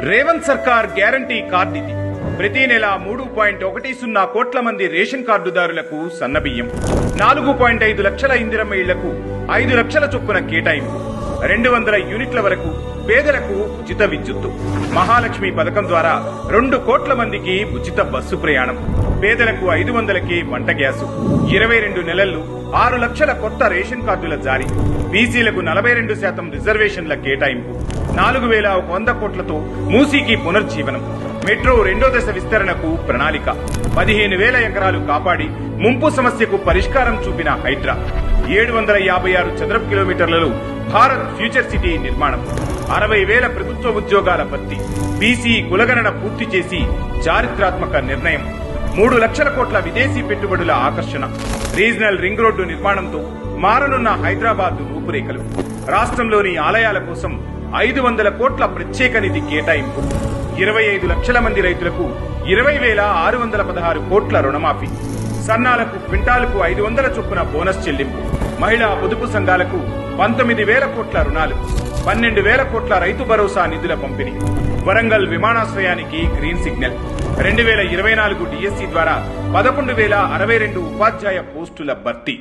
రేవంత్ సర్కార్ guarantee card ఇది. ప్రతి నెల మూడు పాయింట్ ఒకటి సున్నా కోట్ల మంది రేషన్ కార్డుదారులకు సన్నబియ్యం. నాలుగు పాయింట్ ఐదు లక్షల ఇందిరమ్మ ఇళ్ళకు ఐదు లక్షల చొప్పున కేటాయింపు. రెండు వందల యూనిట్ల వరకు పేదలకు ఉచిత విద్యుత్తు. మహాలక్ష్మి పథకం ద్వారా రెండు కోట్ల మందికి ఉచిత బస్సు ప్రయాణం. పేదలకు ఐదు వందలకి వంట గ్యాసు. ఇరవై రెండు నెలల్లో ఆరు లక్షల కొత్త రేషన్ కార్డుల జారీ. బీసీలకు నలభై రెండు శాతం రిజర్వేషన్ల కేటాయింపు. నాలుగు వేల ఒక వంద కోట్లతో మూసీకి పునర్జీవనం. మెట్రో రెండో దశ విస్తరణకు ప్రణాళిక. పదిహేను వేల ఎకరాలు కాపాడి ముంపు సమస్యకు పరిష్కారం చూపిన హైడ్రా. ఏడు వందల యాభై ఆరు చదరపు కిలోమీటర్లలో భారత్ ఫ్యూచర్ సిటీ నిర్మాణం. అరవై వేల ప్రభుత్వ ఉద్యోగాల భర్తీ. బీసీ కులగణన పూర్తి చేసి చారిత్రాత్మక నిర్ణయం. మూడు లక్షల కోట్ల విదేశీ పెట్టుబడుల ఆకర్షణ. రీజనల్ రింగ్ రోడ్డు నిర్మాణంతో మారనున్న హైదరాబాద్ రూపురేఖలు. రాష్ట్రంలోని ఆలయాల కోసం ఐదు వందల కోట్ల ప్రత్యేక నిధి కేటాయింపు. ఇరవై ఐదు లక్షల మంది రైతులకు ఇరవై వేల ఆరు వందల పదహారు కోట్ల రుణమాఫీ. సన్నాలకు క్వింటాలకు ఐదు వందల చొప్పున బోనస్ చెల్లింపు. మహిళా పొదుపు సంఘాలకు పంతొమ్మిది వేల కోట్ల రుణాలు. పన్నెండు వేల కోట్ల రైతు భరోసా నిధుల పంపిణీ. వరంగల్ విమానాశ్రయానికి గ్రీన్ సిగ్నల్. రెండు వేల ఇరవై నాలుగు డిఎస్సి ద్వారా పదకొండు వేల అరవై రెండు ఉపాధ్యాయ పోస్టుల భర్తీ.